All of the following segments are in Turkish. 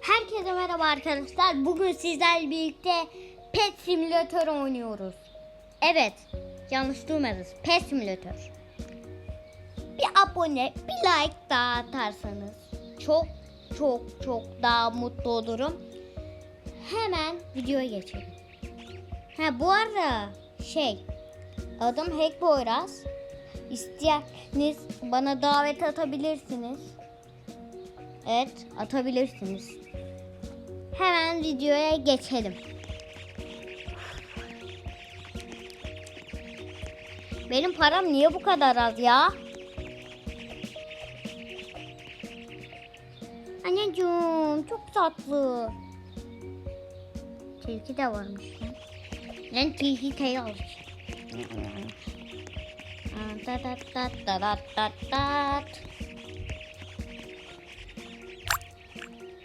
Herkese merhaba arkadaşlar. Bugün sizlerle birlikte Pet Simulator oynuyoruz. Evet, yanlış duymadınız. Pet Simulator. Bir abone, bir like daha atarsanız çok çok çok daha mutlu olurum. Hemen videoya geçelim. Ha bu arada şey adım Hack Boyraz. İsterseniz bana davet atabilirsiniz. Evet atabilirsiniz. Hemen videoya geçelim. Benim param niye bu kadar az ya? Anneciğim çok tatlı. Tilki de varmış. Ben tilki teyze alacağım. Da da da da da da da.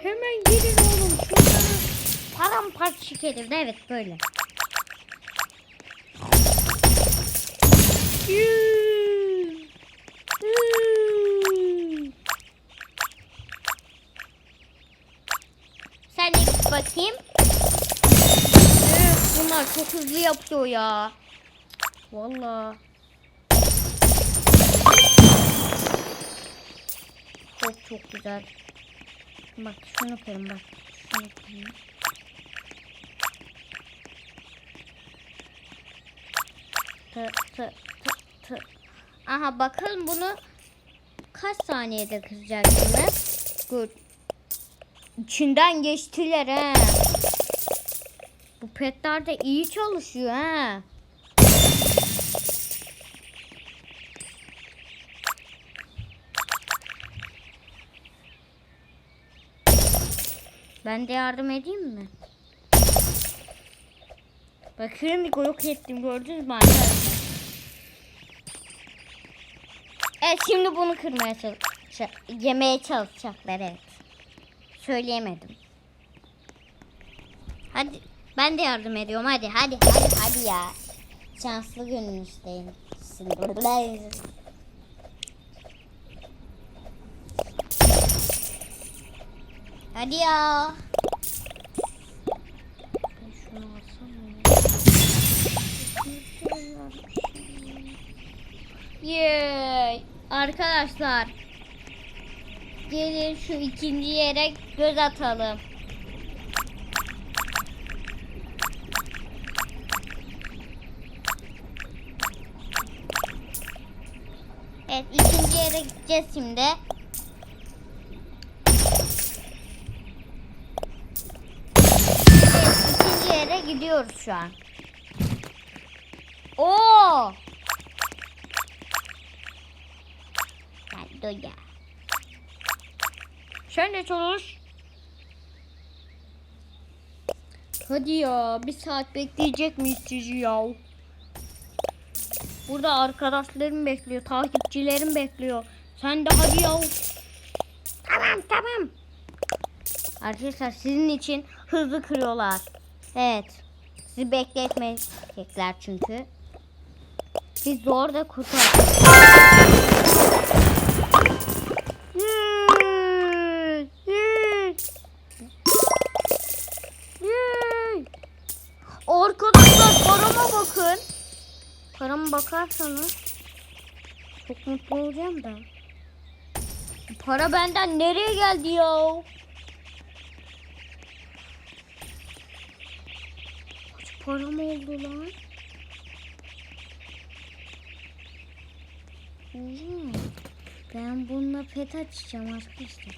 Hemen gelin oğlum. Şuradan paramparça şekerim. Evet böyle. Sen de git bakayım. Üf, bunlar çok hızlı yapıyor ya. Vallahi. Çok çok güzel. Bak şunu kırın bak. Şunu kırın. Tı tı tı tı. Aha bakın bunu kaç saniyede kıracaksınız? Good. İçinden geçtiler he. Bu petler de iyi çalışıyor he. Ben de yardım edeyim mi? Bakın yok ettim gördünüz mü arkadaşlar? Evet şimdi bunu kırmaya çalış yemeye çalışacaklar evet. Söyleyemedim. Hadi ben de yardım ediyorum hadi hadi hadi hadi ya. Şanslı gününüzdeyim. Hadi ya. Yay. Arkadaşlar. Gelin şu ikinci yere göz atalım. Evet ikinci yere gideceğiz şimdi. Gidiyoruz şu an. Oo! Geldi ya. Sen de çalış. Hadi ya bir saat bekleyecek miyiz sizi ya? Burada arkadaşlarım bekliyor, takipçilerim bekliyor. Sen de hadi ya. Tamam tamam. Arkadaşlar sizin için hızlı kırıyorlar. Evet. Sizi bekletmeyecekler çünkü. Biz zor da kurtardık. Arkadaşlar parama bakın. Parama bakarsanız çok mutlu olacağım da. Para benden nereye geldi ya? Param oldu lan? Oo, ben bununla pet açacağım arkadaşlar.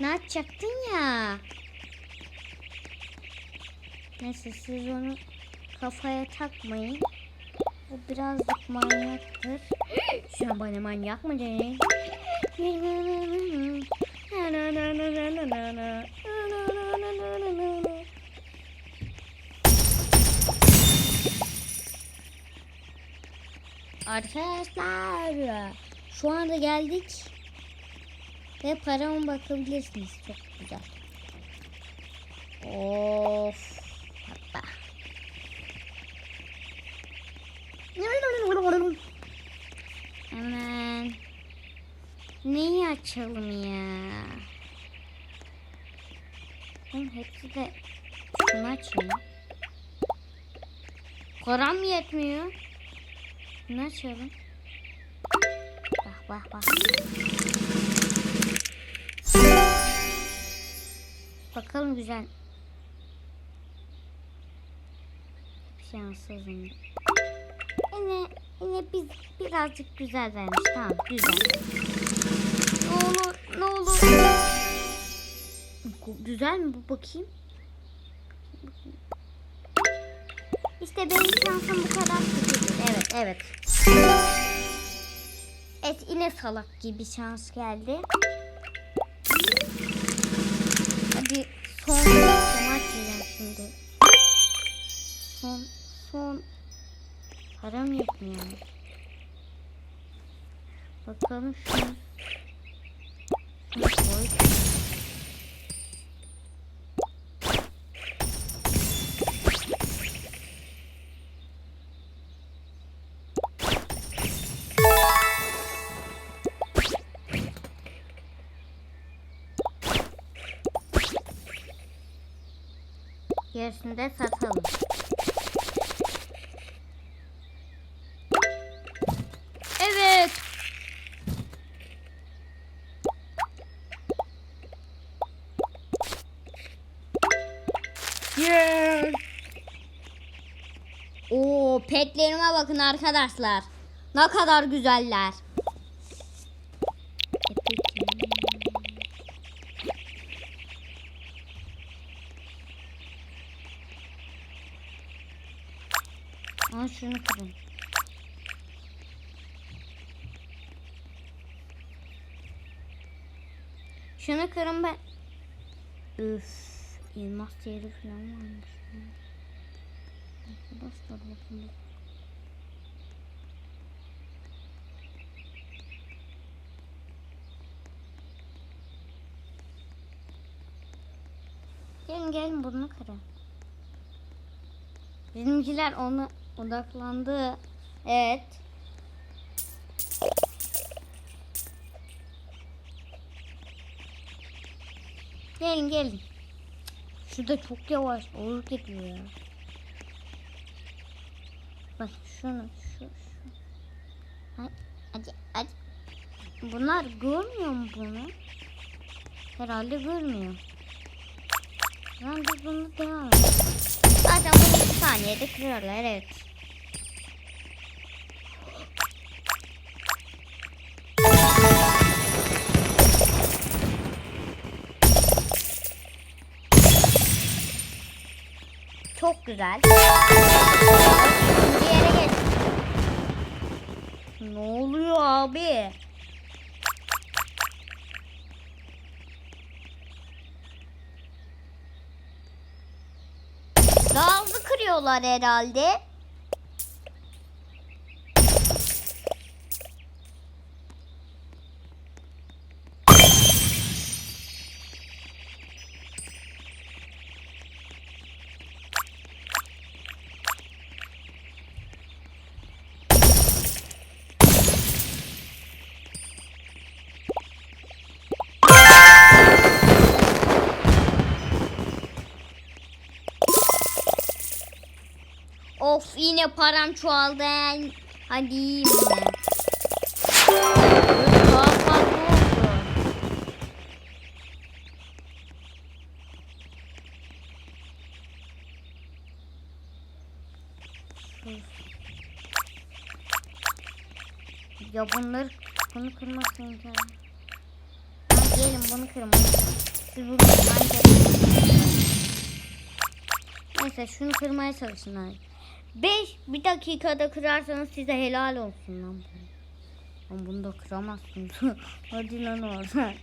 Ne açacaktın ya? Neyse siz onu kafaya takmayın. O birazcık manyaktır. An bana manyak mı değil? Arkadaşlar şu anda geldik ve parama bakabilirsiniz çok güzel. Of. Hatta. Hemen neyi açalım ya? Oğlum hepsi de şunu açayım. Param yetmiyor. Şunu açalım. Bak bak bak. Bakalım güzel. Şanssızım. Yine, yine biz birazcık güzel vermiş. Tamam güzel. Ne olur ne olur. Güzel mi bu bakayım? İşte benim şansım bu kadar. Evet evet. Evet yine salak gibi şans geldi. Hadi son son açacağım şimdi. Son son param yetmiyor. Bakalım. Şunu Gerisini de satalım. Evet. Yeah. Oo, petlerime bakın arkadaşlar. Ne kadar güzeller. Şunu kırın. Şunu kırın ben. Üf, elmas yeri falan varmış. Arkadaşlar bakın. Gelin gelin bunu kırın. Bizimkiler ona odaklandı. Evet. Gelin gelin. Şurada çok yavaş olur gidiyor ya. Bak şunu şu şu. Hadi hadi. Bunlar görmüyor mu bunu? Herhalde görmüyor. Ben de bunu devam edelim. Saniyede kırarlar evet. Çok güzel. Bir yere geç. Ne oluyor abi? Gazı kırıyorlar herhalde. Yine param çoğaldı. Hadi Daha. Ya bunları bunu kırmasın imkanı. Gelin bunu kırın. Siz bunu kırın. Neyse şunu kırmaya çalışın hadi. 5 bir dakikada kırarsanız size helal olsun lan. Lan bunu da kıramazsınız. Hadi lan orada.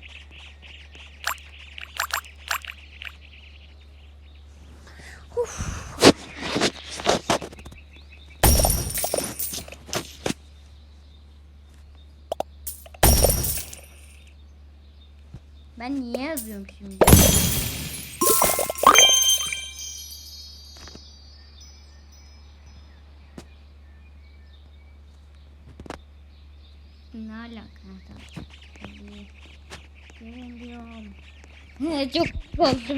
Ben niye yazıyorum şimdi? Alaka? Diyorum. Çok oldu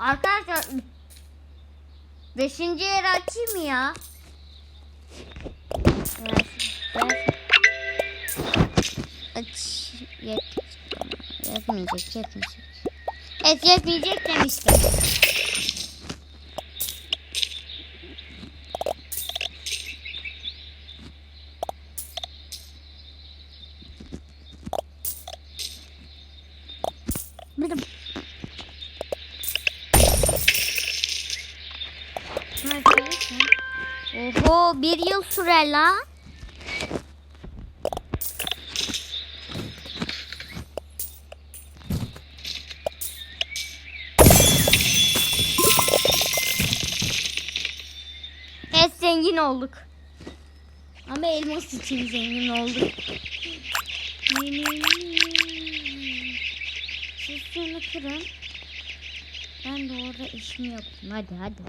Arkadaşlar beşinci yer açayım ya? Aç. Yet. Yetmeyecek, yetmeyecek. Evet yetmeyecek demiştim. Oho bir yıl sürer. Evet zengin olduk. Ama elmas için zengin olduk. Siz şunu kırın. Ben de orada işimi yapayım. Hadi hadi.